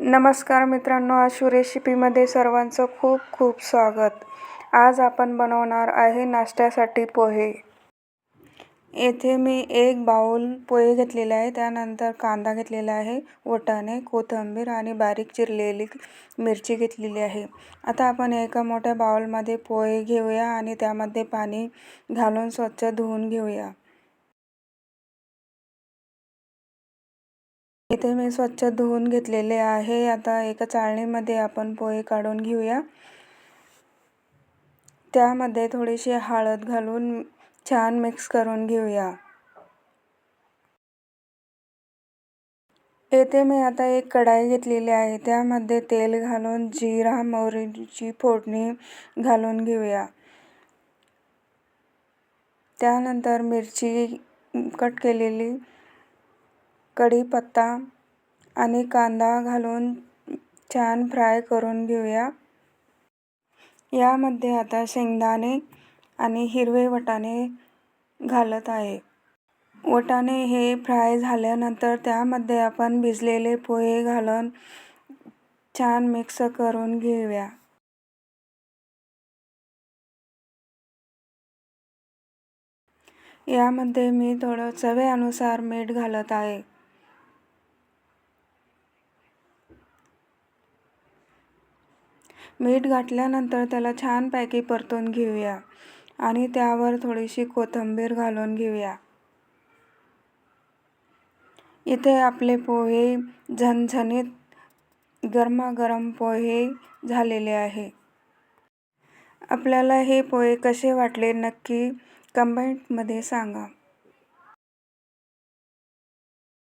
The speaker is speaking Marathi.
नमस्कार मित्रांनो आशू रेसिपीमध्ये सर्वांचं खूप खूप स्वागत. आज आपण बनवणार आहे नाश्त्यासाठी पोहे. येथे मी एक बाउल पोहे घेतलेले आहे त्यानंतर कांदा घेतलेला आहे वटाणे कोथिंबीर आणि बारीक चिरलेली मिरची घेतलेली आहे. आता आपण एका मोठ्या बाउलमध्ये पोहे घेऊया आणि त्यामध्ये पाणी घालून स्वच्छ धुवून घेऊया. इथे मी स्वच्छ धुवून घेतलेले आहे. आता एका चाळणीमध्ये आपण पोहे काढून घेऊया. त्यामध्ये थोडीशी हळद घालून छान मिक्स करून घेऊया. येथे मी आता एक कढाई घेतलेली आहे. त्यामध्ये तेल घालून जिरा मोहरीची फोडणी घालून घेऊया. त्यानंतर मिरची कट केलेली कढीपत्ता आणि कांदा घालून छान फ्राय करून घेऊया. यामध्ये आता शेंगदाणे आणि हिरवे वटाणे घालत आहे. वटाणे हे फ्राय झाल्यानंतर त्यामध्ये आपण भिजलेले पोहे घालून छान मिक्स करून घेऊया. यामध्ये मी थोडं चवीनुसार मीठ घालत आहे. मीठ घातल्यानंतर त्याला छानपैकी परतून घेऊया आणि त्यावर थोडीशी कोथिंबीर घालून घेऊया. इथे आपले पोहे झणझणीत गरमागरम पोहे झालेले आहे. आपल्याला हे पोहे कसे वाटले नक्की कमेंटमध्ये सांगा.